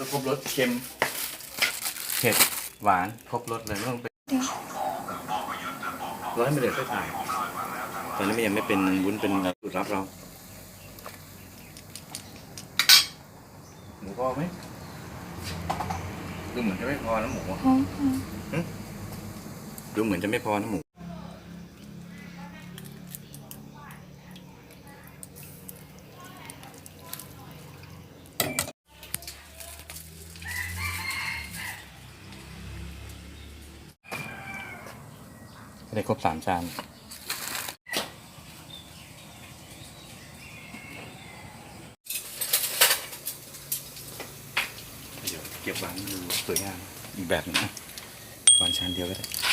ค็ม เผ็ด หวาน ครบรสเลยไม่ต้องเป็นร้อยไม่เดือดก็ถ่ายตอนนี้มันยังไม่เป็นวุ้นเป็นสูตรลับเราหมูพอไหมดูเหมือนจะไม่พอนะหมูพอค่ะดูเหมือนจะไม่พอนะหมู ได้ครบสามจานเดี๋ยวเก็บวางดูสวยงามอีกแบบหนึงนะวางชานเดียวก็ได้